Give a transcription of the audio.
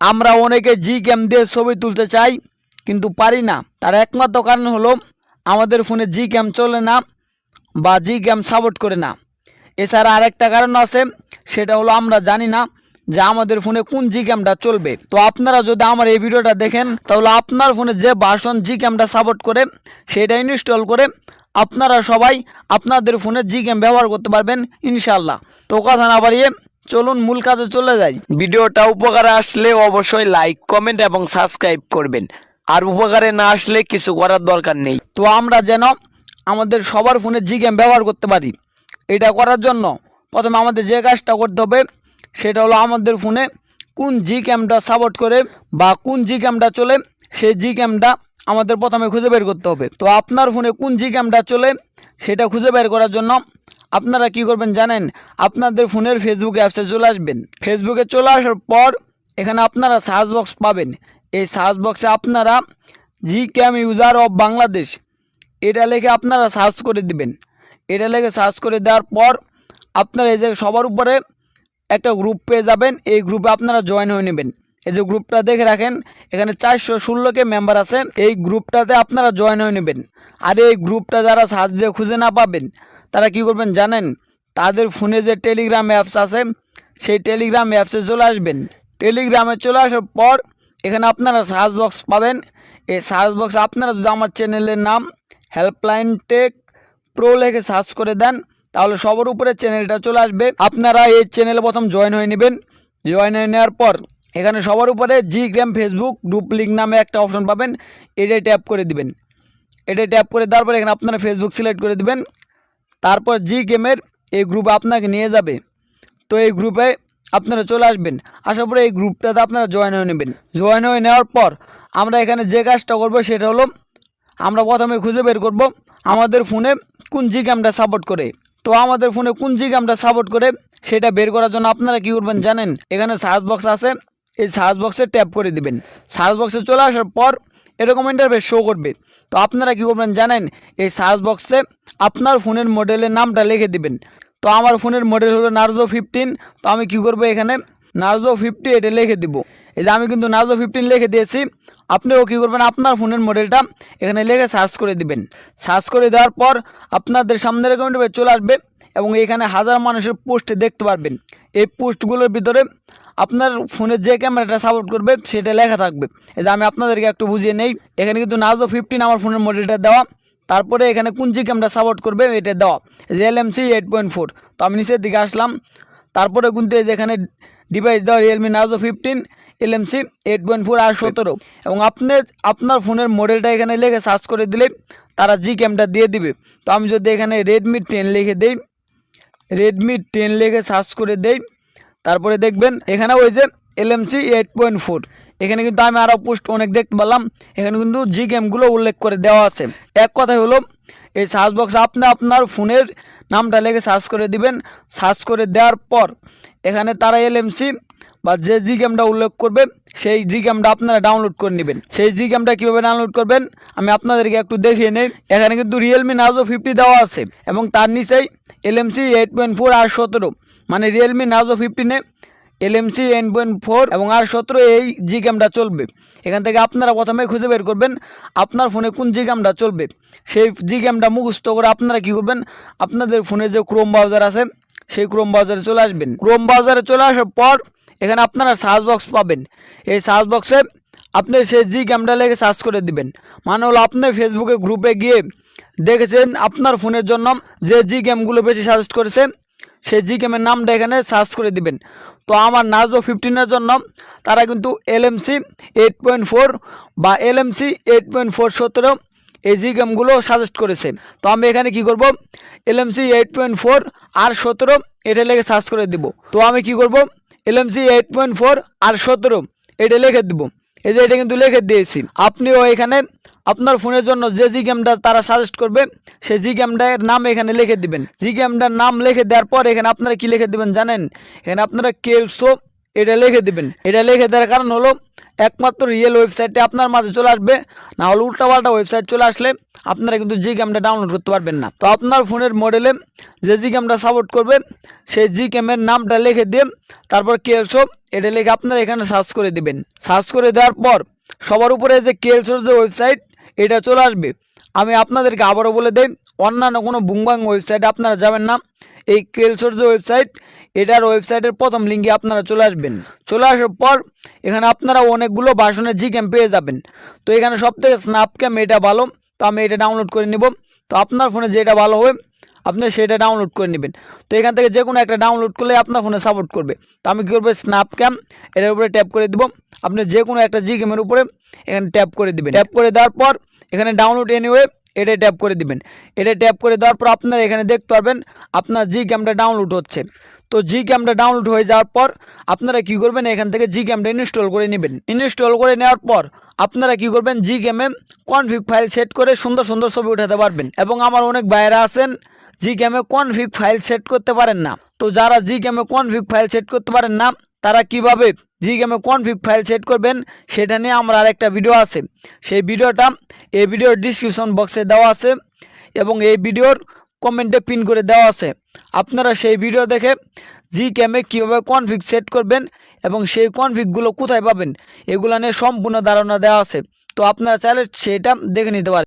আমরা অনেকে জি গেম দিয়ে ছবি তুলতে চাই, কিন্তু পারি না। তার একমাত্র কারণ হলো, আমাদের ফোনে জি গেম চলে না বা জি গেম সাপোর্ট করে না। এছাড়া আরেকটা কারণ আছে, সেটা হলো আমরা জানি না যে আমাদের ফোনে কোন জি ক্যামটা চলবে। তো আপনারা যদি আমার এই ভিডিওটা দেখেন, তাহলে আপনার ফোনে যে ভার্সন জি ক্যামটা সাপোর্ট করে, সেটা ইনস্টল করে আপনারা সবাই আপনাদের ফোনে জি গেম ব্যবহার করতে পারবেন ইনশাল্লাহ তো কথা না বাড়িয়ে চলুন মূল কাজে চলে যাই। ভিডিওটা উপকারে আসলে অবশ্যই লাইক কমেন্ট এবং সাবস্ক্রাইব করবেন। আর উপকারে না আসলে কিছু করার দরকার নেই। তো আমরা যেন আমাদের সবার ফোনে জি গেম ব্যবহার করতে পারি। এটা করার জন্য প্রথমে আমাদের যে কাজটা করতে হবে, সেটা হলো আমাদের ফোনে কোন জি ক্যামটা সাপোর্ট করে বা কোন জি ক্যামটা চলে, সেই জি ক্যামটা আমাদের প্রথমে খুঁজে বের করতে হবে। তো আপনার ফোনে কোন জি ক্যামটা চলে, সেটা খুঁজে বের করার জন্য আপনারা কি করবেন জানেন? আপনাদের ফোনের ফেসবুক অ্যাপসে চলে আসবেন। ফেসবুকে চলে আসার পর এখানে আপনারা সার্চ বক্স পাবেন। এই সার্চ বক্সে আপনারা G cam user of Bangladesh এটা লিখে আপনারা সার্চ করে দিবেন। এটা লিখে সার্চ করে দেওয়ার পর আপনারা এই যে সবার উপরে একটা গ্রুপ পেয়ে যাবেন। এই গ্রুপে আপনারা জয়েন হয়ে নেবেন। এই যে গ্রুপটা দেখে রাখেন, এখানে চারশো ষোলোকে মেম্বার আছে। এই গ্রুপটাতে আপনারা জয়েন হয়ে নেবেন। আর এই গ্রুপটা যারা সার্চ দিয়ে খুঁজে না পাবেন তারা কি করবেন জানেন? তাদের ফোনে যে টেলিগ্রাম অ্যাপস আছে, সেই টেলিগ্রাম অ্যাপসে চলে আসবেন। টেলিগ্রামে চলে আসার পর এখানে আপনারা সার্চ বক্স পাবেন। এই সার্চ বক্স আপনারা যদি আমার চ্যানেলের নাম হেল্পলাইন টেক প্রো লেখে সার্চ করে দেন, তাহলে সবার উপরে চ্যানেলটা চলে আসবে। আপনারা এই চ্যানেলে প্রথম জয়েন হয়ে নেবেন। জয়েন হয়ে নেওয়ার পর এখানে সবার উপরে G gram Facebook group link নামে একটা অপশন পাবেন। এটাই ট্যাপ করে দিবেন। এটাই ট্যাপ করে দেওয়ার পর এখানে আপনারা ফেসবুক সিলেক্ট করে দিবেন। তারপর জি গেমের এই গ্রুপে আপনাকে নিয়ে যাবে, তো এই গ্রুপে আপনারা চলে আসবেন। আসার পরে এই গ্রুপটাতে আপনারা জয়েন হয়ে নেবেন। জয়েন হয়ে নেওয়ার পর আমরা এখানে যে কাজটা করব সেটা হলো, আমরা প্রথমে খুঁজে বের করব আমাদের ফোনে কোন জি গেমটা সাপোর্ট করে। তো আমাদের ফোনে কোন জি গেমটা সাপোর্ট করে সেটা বের করার জন্য আপনারা কী করবেন জানেন? এখানে সার্চ বক্স আছে। এই সার্চ বক্সে ট্যাপ করে দিবেন। সার্চ বক্সে চলে আসার পর এরকম ইন্টারফেস শো করবে। তো আপনারা কী করবেন জানেন? এই সার্চ বক্সে আপনার ফোনের মডেলের নামটা লিখে দিবেন। তো আমার ফোনের মডেল হলো নার্জো ফিফটিন তো আমি কী করব এখানে? নার্জো ফিফটি এটা লিখে দিব। এই যে আমি কিন্তু নার্জো ফিফটিন লিখে দিয়েছি। আপনিও কী করবেন? আপনার ফোনের মডেলটা এখানে লিখে সার্চ করে দিবেন। সার্চ করে দেওয়ার পর আপনাদের সামনে interface চলে আসবে এবং এখানে হাজার মানুষের পোস্ট দেখতে পারবেন। এই পোস্টগুলোর ভিতরে আপনার ফোনের যে ক্যামেরাটা সাপোর্ট করবে, সেটা লেখা থাকবে। এই যে আমি আপনাদেরকে একটু বুঝিয়ে নেই, এখানে কিন্তু নাজো ফিফটিন আমার ফোনের মডেলটা দেওয়া। তারপরে এখানে কোন জি ক্যামেরা সাপোর্ট করবে, এটা দেওয়া। যে L M C eight point four তো আমি নিচের দিকে আসলাম। তারপরে কিন্তু এই যে এখানে ডিভাইস দেওয়া Realme Narzo fifteen L M C eight point four আর সতেরো। এবং আপনি, আপনার ফোনের মডেলটা এখানে লিখে সার্চ করে দিলে তারা জি ক্যামটা দিয়ে দিবে। তো আমি যদি এখানে রেডমি টেন লিখে দিই রেডমি টেন লিখে সার্চ করে দেই তারপরে দেখবেন এখানে ওই যে এলএমসি এইট পয়েন্ট ফোর এখানে কিন্তু আমি আরও পোস্ট অনেক দেখতে পেলাম এখানে কিন্তু জি গেমগুলো উল্লেখ করে দেওয়া আছে। এক কথাই হলো, এই সার্চ বক্সে আপনি আপনার ফোনের নামটা লেগে সার্চ করে দিবেন। সার্চ করে দেওয়ার পর এখানে তারা এলএমসি বা যে জি গেমটা উল্লেখ করবে, সেই জি গেমটা আপনারা ডাউনলোড করে নেবেন। সেই জি গেমটা কীভাবে ডাউনলোড করবেন, আমি আপনাদেরকে একটু দেখিয়ে নেই। এখানে কিন্তু রিয়েলমি নাজো ফিফটি দেওয়া আছে এবং তার নিচেই LMC eight point four R সতেরো মানে রিয়েলমি নাজো ফিফটিনে এলএমসি এন পয়েন্ট ফোর এবং আর সতেরো এই জি গেমটা চলবে। এখান থেকে আপনারা প্রথমে খুঁজে বের করবেন আপনার ফোনে কোন জি গেমটা চলবে। সেই জি গেমটা মুখস্থ করে আপনারা কী করবেন? আপনাদের ফোনে যে ক্রোম ব্রাউজার আছে, সেই ক্রোম ব্রাউজারে চলে আসবেন। ক্রোম ব্রাউজারে চলে আসার পর এখানে আপনারা সার্চ বক্স পাবেন। এই সার্চ বক্সে আপনি সেই জি গেমটা লেগে সার্চ করে দিবেন। মানে হলো আপনি ফেসবুকে গ্রুপে গিয়ে দেখেছেন আপনার ফোনের জন্য যে জি গেমগুলো বেশি সাজেস্ট করেছে, সেই জি গেমের নামটা এখানে সার্চ করে দিবেন। তো আমার নাজো ফিফটিনের জন্য তারা কিন্তু এলএমসি এইট পয়েন্ট ফোর বা এলএমসি এইট পয়েন্ট ফোর সতেরো এই জি গেমগুলো সাজেস্ট করেছে। তো আমি এখানে কি করব? এলএমসি এইট পয়েন্ট ফোর আর সতেরো এটা লেগে সার্চ করে দিব। তো আমি কি করব? এলএমসি এইট পয়েন্ট ফোর আর সতেরো এটা লিখে দিব। এই যে এটা কিন্তু লিখে দিয়েছি। আপনিও এখানে আপনার ফোনের জন্য যে জি গেমটা তারা সাজেস্ট করবে, সেই জি গেমটার নাম এখানে লিখে দিবেন। জি গেমটার নাম লিখে দেওয়ার পর এখানে আপনারা কি লিখে দিবেন জানেন? এখানে আপনারা কেলসো এটা লিখে দিবেন। এটা লিখে দেওয়ার কারণ হলো, একমাত্র রিয়েল ওয়েবসাইটে আপনার মাঝে চলে আসবে, না হলে উল্টাপাল্টা ওয়েবসাইট চলে আসলে আপনারা কিন্তু জি গেমটা ডাউনলোড করতে পারবেন না। তো আপনার ফোনের মডেলে যে জি গেমটা সাপোর্ট করবে, সেই জি গেমের নামটা লিখে দিয়ে তারপর কেলসো এটা লিখে আপনারা এখানে সার্চ করে দিবেন। সার্চ করে দেওয়ার পর সবার উপরে যে কেলসোর যে ওয়েবসাইট এটা চলে আসবে। আমি আপনাদেরকে আবারও বলে দেই, অন্যান্য কোনো বুংবাং ওয়েবসাইটে আপনারা যাবেন না। এই কেলসোর যে ওয়েবসাইট এটার ওয়েবসাইটের প্রথম লিঙ্কে আপনারা চলে আসবেন। চলে আসার পর এখানে আপনারা অনেকগুলো ভাষণের জি ক্যাম পেয়ে যাবেন। তো এখানে সব থেকে স্ন্যাপ ক্যাম এটা ভালো, তো আমি এটা ডাউনলোড করে নিব। তো আপনার ফোনে যেটা ভালো হবে, আপনি সেটা ডাউনলোড করে নেবেন। তো এখান থেকে যে কোনো একটা ডাউনলোড করলে আপনার ফোনে সাপোর্ট করবে। তো আমি কী করব? স্ন্যাপ ক্যাম এটার উপরে ট্যাপ করে দেবো। আপনি যে কোনো একটা জি গেমের উপরে এখানে ট্যাপ করে দিবেন। ট্যাপ করে দেওয়ার পর এখানে ডাউনলোড এনিওয়ে এটা ট্যাপ করে দিবেন। এটা ট্যাপ করে দেওয়ার পর আপনারা এখানে দেখতে পারবেন, আপনার জি ক্যামটা ডাউনলোড হচ্ছে। তো জি ক্যামটা ডাউনলোড হয়ে যাওয়ার পর আপনারা কি করবেন, এখান থেকে জি ক্যামটা ইনস্টল করে নেবেন। ইনস্টল করে নেওয়ার পর আপনারা কি করবেন জি ক্যামে কনফিগ ফাইল সেট করে সুন্দর সুন্দর ছবি উঠাতে পারবেন। এবং আমার অনেক বাইরা আছেন জি ক্যামে কনফিগ ফাইল সেট করতে পারেন না। তো যারা জি ক্যামে কনফিগ ফাইল সেট করতে পারেন না তারা কীভাবে জি গেমে কনফিগ ফাইল সেট করবেন, সেটা নিয়ে আমার আরেকটা ভিডিও আছে। সেই ভিডিওটা এই ভিডিওর ডিসক্রিপশন বক্সে দেওয়া আছে এবং এই ভিডিওর কমেন্টে পিন করে দেওয়া আছে। আপনারা সেই ভিডিও দেখে জি ক্যামে কীভাবে কনফিগ সেট করবেন এবং সেই কনফিগগুলো কোথায় পাবেন, এগুলো নিয়ে সম্পূর্ণ ধারণা দেওয়া আছে। তো আপনারা চাইলে সেটা দেখে নিতে পারেন।